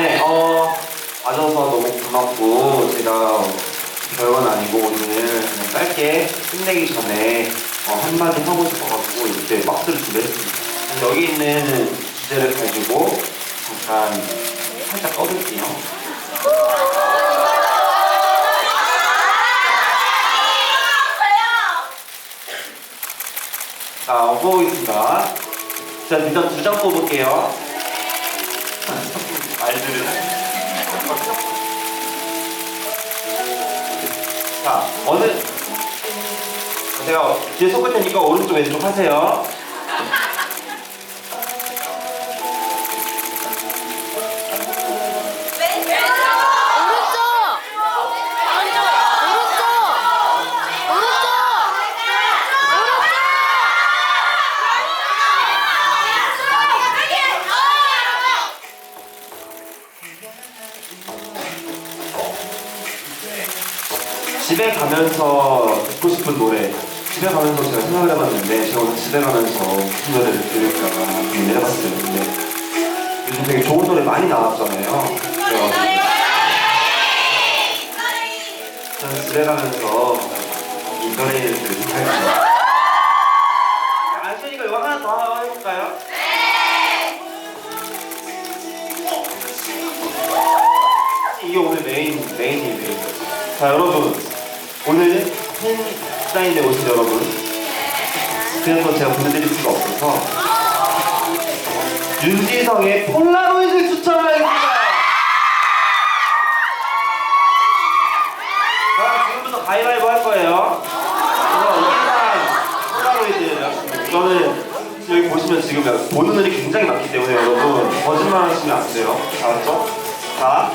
네, 어, 와줘서 너무 고맙고, 제가 별건 아니고, 오늘 그냥 짧게 끝내기 전에 어, 한마디 하고 싶어가지고, 이렇게 박스를 준비했습니다. 여기 있는 주제를 가지고, 잠깐 살짝 떠들게요. 자, 뽑아보겠습니다. 자, 일단 두 장 뽑을게요. 말들을. 자, 어느, 제가 뒤에 섞을 테니까 오른쪽, 왼쪽 하세요. 집에 가면서 듣고 싶은 노래. 집에 가면서 제가 생각을 해봤는데, 제가 오늘 집에 가면서 무슨 노래를 들을까가 고민을 해봤어요. 근데 요즘 되게 좋은 노래 많이 나왔잖아요. 그래서 저는 집에 가면서 이 노래를 들을까요? 안수니까 이거 하나 더 해볼까요? 이게 오늘 메인, 메인이에요, 메인. 자, 여러분. 오늘 팬사인회 오신 여러분. 또 제가 보내드릴 수가 없어서. 윤지성의 폴라로이드 추천하겠습니다. 자, 지금부터 가위바위보 할 거예요. 그래서 폴라로이드. 이거는 여기 보시면 지금 보는 눈이 굉장히 많기 때문에 여러분 거짓말 하시면 안 돼요. 알았죠? 자,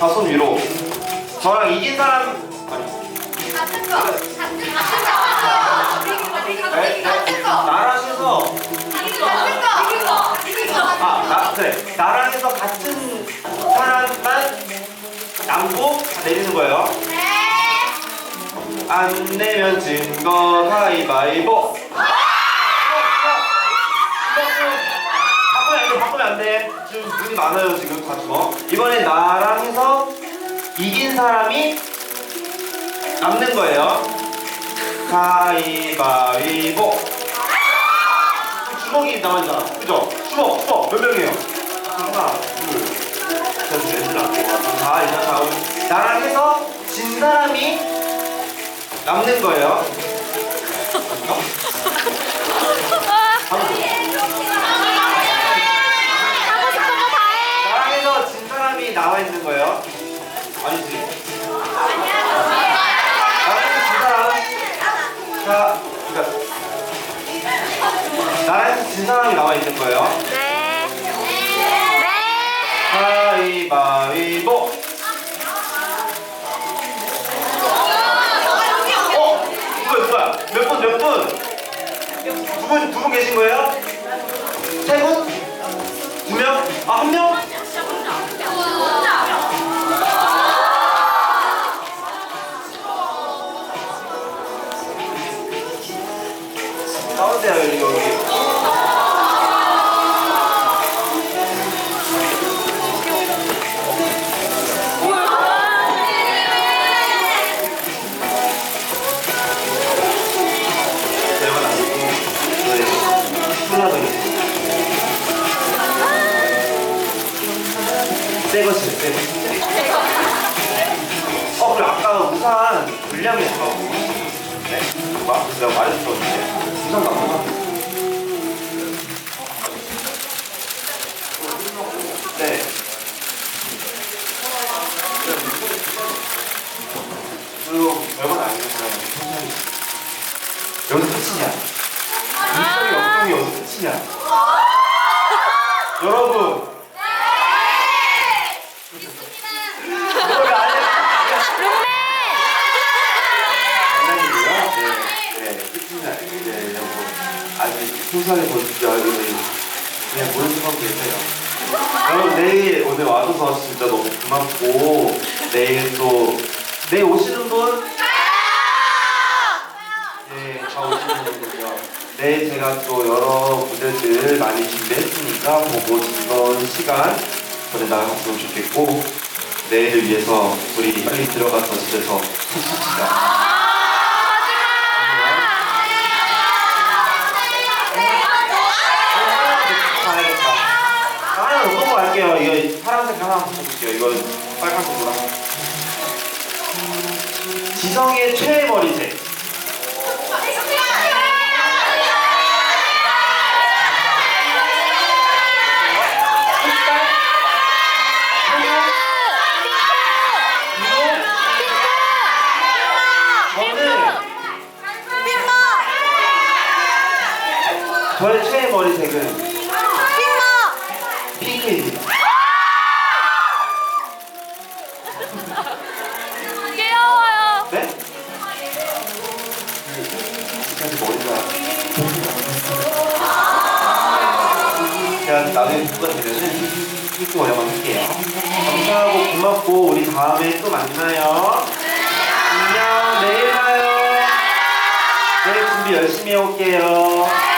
다 손 위로. 저랑 이긴 사람 아니, 네, 네. 나랑 해서 아, 나, 그래. 나랑 해서 같은 사람만 남고 다 내리는 거예요. 안 내면 증거 가위바위보. 바꾸면 안 돼, 바꾸면 안 돼. 지금 눈이 많아요, 지금 다 죽어. 이번엔 나랑 해서 이긴 사람이 남는 거예요. 가위바위보. 주먹이 남아있잖아. 그죠? 주먹, 주먹. 몇 명이에요? 하나, 둘, 셋, 넷, 다섯, 다, 일단 다음. 나랑 해서 진 사람이 남는 거예요. 다 해! 나랑 해서 진 사람이 나와 있는 거예요. 아니지. 진 사람이 나와 있는 거예요. 네. 네. 가위바위보. 어? 누구야, 누구야? 몇 분, 몇 분? 두 분, 두 분 계신 거예요? 세 분? 두 명? 아, 한 명? 가운데야, 여기, 여기. 새 것이 새 것. 어 그래 아까 우산 물량이 있다고. 네? 막 내가 말했었는데 우산 나쁘나? 네. 그리고 별건 아니겠어요. 여기서 끝이냐? 인성이 엉덩이 여기서 끝이냐? 여러분! 그거가 아니야. 장난이고요. 네, 네, 끝이냐? 네, 여러분. 소소하게 보여주지 않고 그냥 모르시면 계세요. 여러분 내일 오늘 와줘서 진짜 너무 고맙고 내일 또 내일 오시는 분? 네, 다 오시는 분이요. 내일 제가 또 여러 무대들 많이 준비했으니까 보고 즐거운 시간 보내나갔으면 좋겠고 내일을 위해서 우리 빨리 들어가서 집에서 푹 가야겠다. 하나 어떤 거 할게요. 이거 파란색 하나 한번 볼게요. 이거 빨간색 노란색. 지성의 최애 머리색. 저는 저의 최애 머리색은 귀여워요. 네? 아직까지 머리가 제가 나중에 누가 되면은 핑크 머리만 할게요. 감사하고 고맙고 우리 다음에 또 만나요. 안녕 내일 봐요. 내일 준비 열심히 해올게요.